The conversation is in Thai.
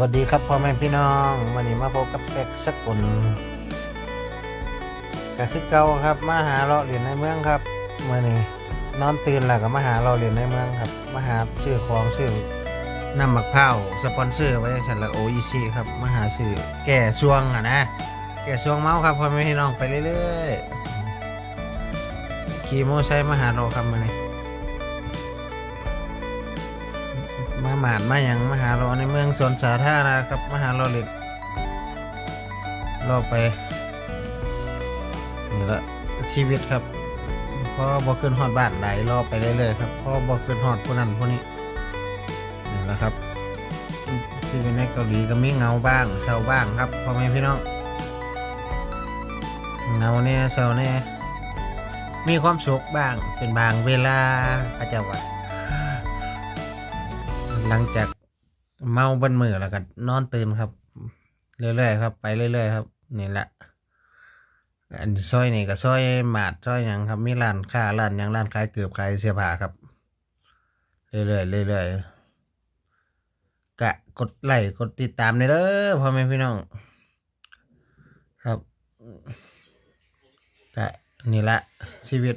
วัสดีครับพ่อแม่พี่น้องวันนี้มาพบกับเป็กสกุลก็คือเก่าครับมาหาเราเหรียญในเมืองครับเมื่อนี้นอนตื่นแล้วก็มาหาเราเหรียญในเมืองครับมาหาชื่อของชื่อน้ำมักเผาวสปอนเซอร์ไว้ฉันละโออิชิครับมาหาชื่อแก่ช่วงอะนะ แก่ช่วงเมาครับพ่อแม่พี่น้องไปเรื่อยๆขี่โมอไซค์มาหาเราครับมื่อนี้ มาหมานมาอย่างมาหาเราในเมืองสวนสาธารณะครับมาหาเราเล็ดรอไปนี่ละชีวิตครับพอบ่ขึ้นฮอดบ้านไหลรอไปเรื่อยๆครับพอบ่ขึ้นฮอดผู้นั้นผู้นี้นี่แหละครับชีวิตในเกาหลีก็มีเงาบ้างเศร้าบ้างครับพ่อแม่พี่น้องเงาเนี่ยเศร้าเนี่ยมีความสุขบ้างเป็นบางเวลาพระเจ้าว่า หลังจากเมาบนมือแล้วก็นอนตื่นครับ เรื่อยๆครับ ไปเรื่อยๆครับนี่แหละอันซอยนี่ก็ซอยหมาดซอยหยังครับ มีร้านค้าร้านยังร้านขายเกือบขายเสื้อผ้าครับ เรื่อยๆเรื่อยๆกะกดไลค์กดติดตามเลยเด้อพ่อแม่พี่น้อง ครับกะนี่ละชีวิต